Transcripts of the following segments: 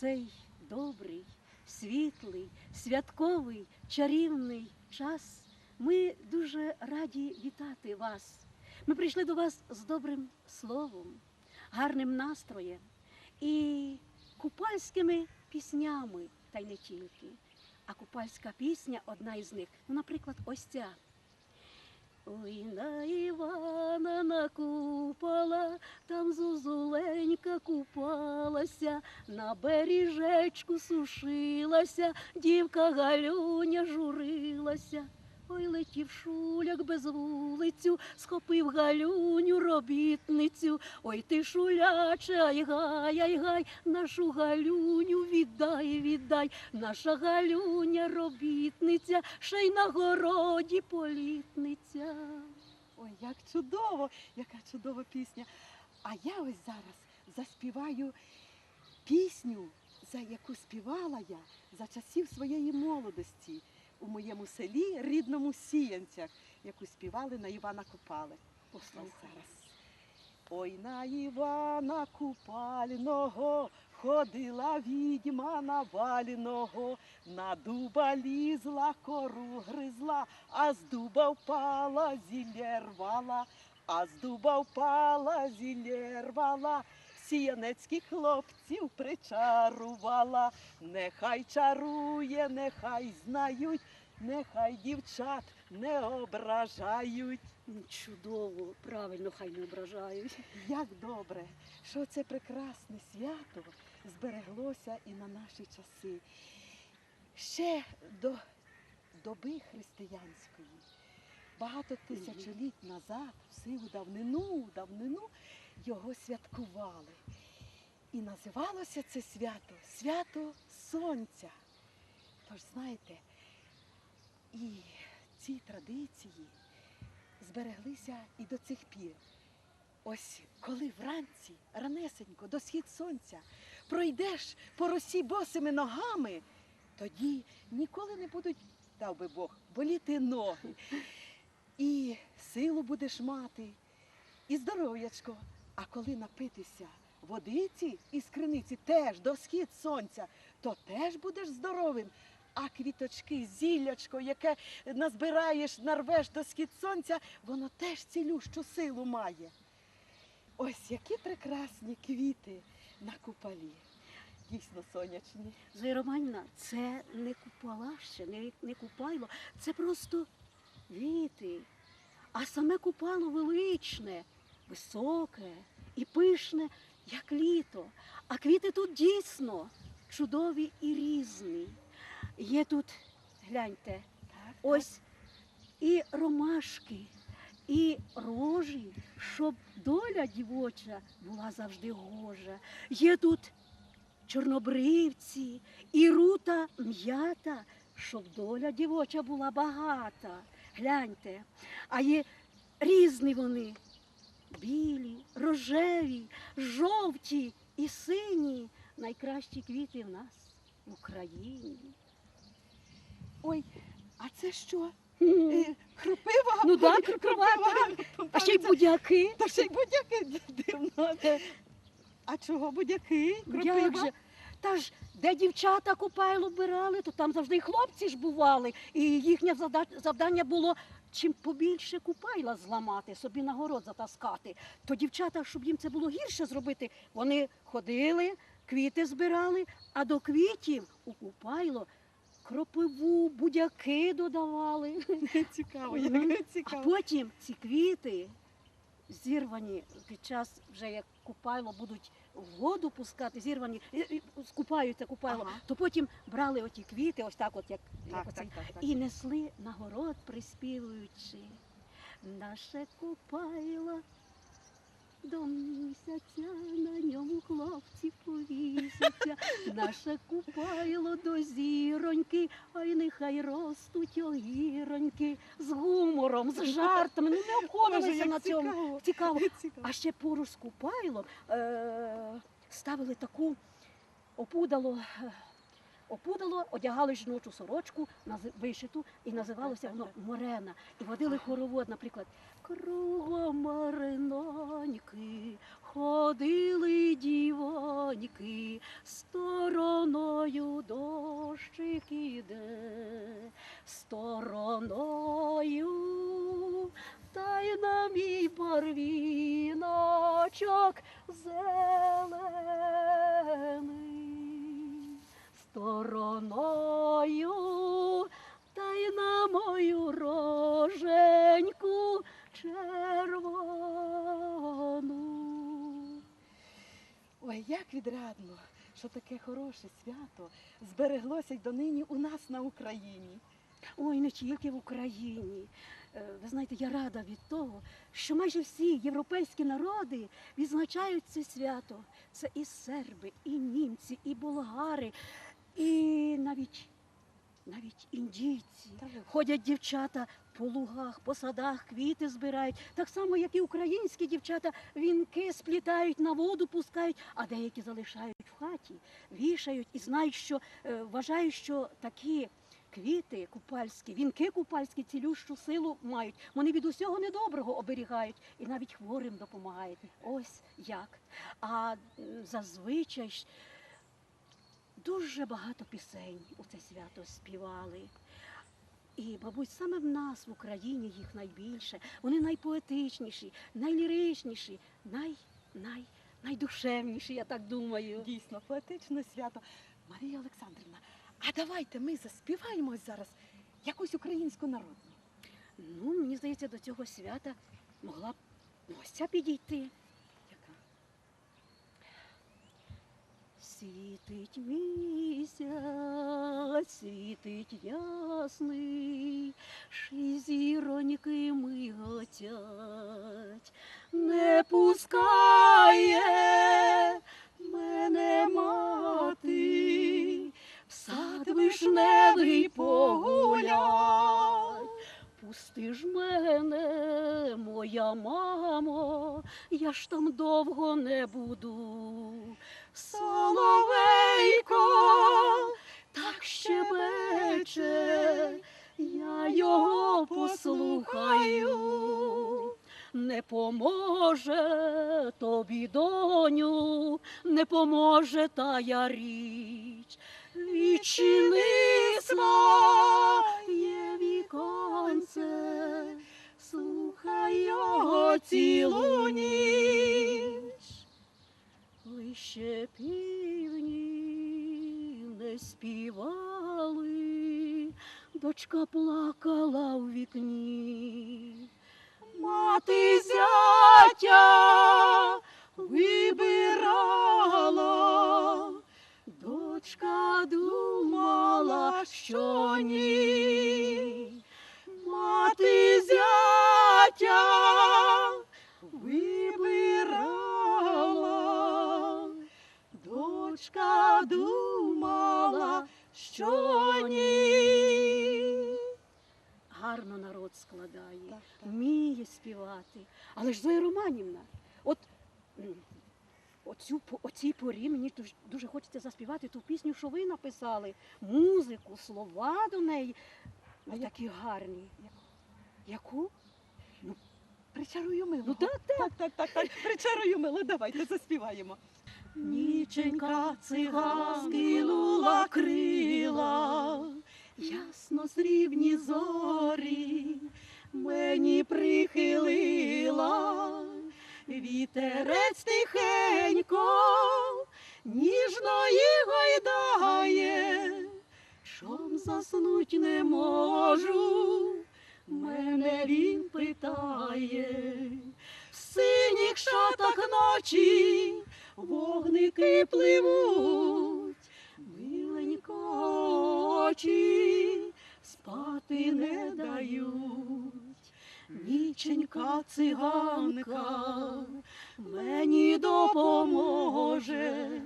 цей добрий, світлий, святковий, чарівний час ми дуже раді вітати вас. Ми прийшли до вас з добрим словом, гарним настроєм і купальськими піснями, та й не тільки. А купальська пісня одна із них. Ну, наприклад, ось ця. Ой, на Івана на купола, там зозуленька купалася, на бережечку сушилася, дівка Галюня журилася. Ой, летів шуляк без вулицю, схопив Галюню робітницю. Ой, ти шуляче, ай гай, ай гай, нашу Галюню віддай, віддай, наша Галюня робітниця, ще й на городі політниця. Ой, як чудово, яка чудова пісня. А я ось зараз заспіваю пісню, за яку співала я за часів своєї молодості у моєму селі, рідному Сіянцях, яку співали на Івана Купали. Послухай зараз. Ой на Івана Купального ходила відьма наваленого, на дуба лізла, кору гризла, а з дуба впала, зілля рвала, а з дуба впала, зілля рвала, сіянецьких хлопців причарувала. Нехай чарує, нехай знають, нехай дівчат не ображають. Чудово, правильно, хай не ображають. Як добре, що це прекрасне свято збереглося і на наші часи. Ще до доби християнської, багато тисячоліть назад, в давнину, давнину його святкували. І називалося це свято свято Сонця. Тож знаєте, і ці традиції збереглися і до цих пір. Ось коли вранці, ранесенько, до схід сонця, пройдеш по росі босими ногами, тоді ніколи не будуть, дав би Бог, боліти ноги. І силу будеш мати, і здоров'ячко. А коли напитися водиці із криниці теж до схід сонця, то теж будеш здоровим. А квіточки, зіллячко, яке назбираєш, нарвеш до схід сонця, воно теж цілющу силу має. Ось які прекрасні квіти на куполі. Дійсно сонячні. Зоя Романівна, це не купола ще, не, не купайло, це просто віти. А саме купало величне, високе і пишне, як літо. А квіти тут дійсно чудові і різні. Є тут, гляньте, Так, ось і ромашки, і рожі, щоб доля дівоча була завжди гожа. Є тут чорнобривці і рута м'ята, щоб доля дівоча була багата. Гляньте, а є різні вони. Білі, рожеві, жовті і сині найкращі квіти в нас в Україні. Ой, а це що? М. Е, Кропива? Ну так, Ой. А ще й будяки. Та ще й будяки дивно. А чого будяки? Як Кропива? же? Та ж де дівчата купайло бирали, то там завжди й хлопці ж бували. І їхнє зада- завдання було чим побільше купайла зламати, собі на город затаскати. То дівчата, щоб їм це було гірше зробити, вони ходили, квіти збирали, а до квітів у купайло кропиву, будяки додавали. Цікаво, як А цікаво. потім ці квіти зірвані під час, вже як купайло будуть в воду пускати, зірвані, скупаються купало, Ага. то потім брали оті квіти, ось так, от як, як Так, так, так, так. і несли на город, приспівуючи. Наше купайло до місяця, на ньому хлопці повісяться. Наше купайло до зіроньки, ой нехай ростуть огіроньки з гумором, з жартами. Ну не Боже, обходилися на цьому. цікаво. Цікаво. Цікаво. А ще поруч з купайлом е- ставили таку опудало, е, опудало, одягали жіночу сорочку вишиту, і називалося воно морена. І водили хоровод, наприклад, кругом мариноньки, ходили дівоньки, стороною дощик іде, стороною, та й на мій барвіночок зелений, стороною, та й на мою роженьку червону. Ой, як відрадно, що таке хороше свято збереглося й донині у нас на Україні. Ой, не тільки в Україні. Е, Ви знаєте, я рада від того, що майже всі європейські народи відзначають це свято. Це і серби, і німці, і болгари, і навіть, навіть індійці. Ходять дівчата по лугах, по садах, квіти збирають. Так само, як і українські дівчата, вінки сплітають, на воду пускають, а деякі залишають в хаті, вішають і знають, що е, вважають, що такі. Квіти купальські, вінки купальські цілющу силу мають. Вони від усього недоброго оберігають і навіть хворим допомагають. Ось як. А зазвичай дуже багато пісень у це свято співали. І, мабуть, саме в нас в Україні їх найбільше. Вони найпоетичніші, найліричніші, най, най, найдушевніші, я так думаю. Дійсно, поетичне свято. Марія Олександрівна, а давайте ми заспіваємо зараз якусь українську народну. Ну, мені здається, до цього свята могла б ось ця підійти. Яка? Світить місяць, світить ясний, зіроньки миготять, не пускає мене мати, в сад вишневий погулять. Пусти ж мене, моя мамо, я ж там довго не буду. Соловейко так щебече, я його послухаю. Не поможе тобі, доню, не поможе тая річ. Відчини своє віконце, слухай його цілу ніч. Лише півні не співали, дочка плакала у вікні. Мати зятя вибирала, дочка думала, що ні. Мати зятя думала, що ні. Гарно народ складає, Так, так. вміє співати. Але ж Зоя Романівна, от оцю, оцій порі мені дуже, хочеться заспівати ту пісню, що ви написали. Музику, слова до неї. А Ну, я- такі гарні. Яку? Причарую мило. Ну так, так, так, так, так. Причарую мило, давайте заспіваємо. Ніченька циган скинула крила, ясно срібні зорі мені прихилила, вітерець тихенько, ніжно її гойдає, чом заснуть не можу, мене він питає, в синіх шатах ночі вогники пливуть, миленько очі спати не дають. Ніченька циганка мені допоможе,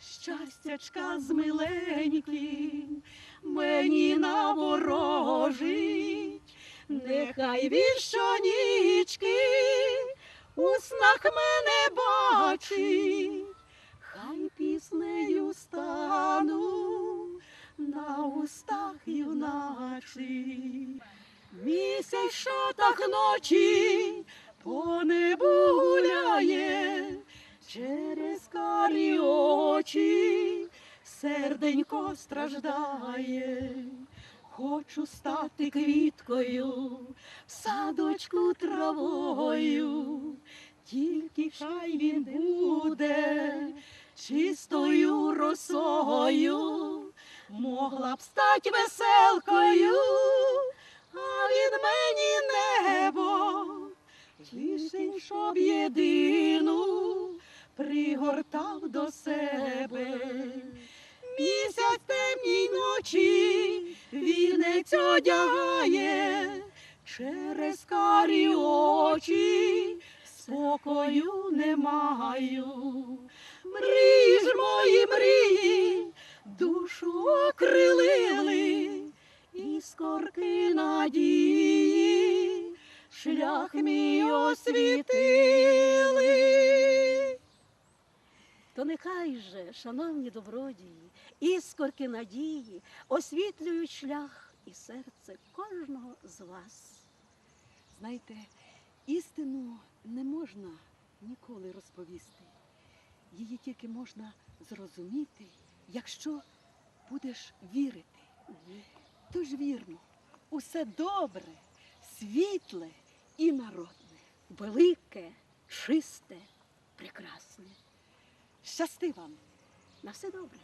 щастячка з миленьким мені наворожить, нехай він щонічки у снах мене бачить, устах юначі. Місяць в шатах ночі по небу гуляє, через карі очі серденько страждає. Хочу стати квіткою, в садочку травою, тільки хай він буде чистою росою, могла б стать веселкою, а він мені небо, лишень, щоб єдину пригортав до себе. Місяць темній ночі вінець одягає через карі очі, спокою не маю. Мрії ж мої мрії, душу окрилили, іскорки надії, шлях мій освітили. То нехай же, шановні добродії, іскорки надії освітлюють шлях і серце кожного з вас. Знаєте, істину не можна ніколи розповісти. Її тільки можна зрозуміти, якщо будеш вірити. Тож вірно, усе добре, світле і народне. Велике, чисте, прекрасне. Щасти вам! На все добре.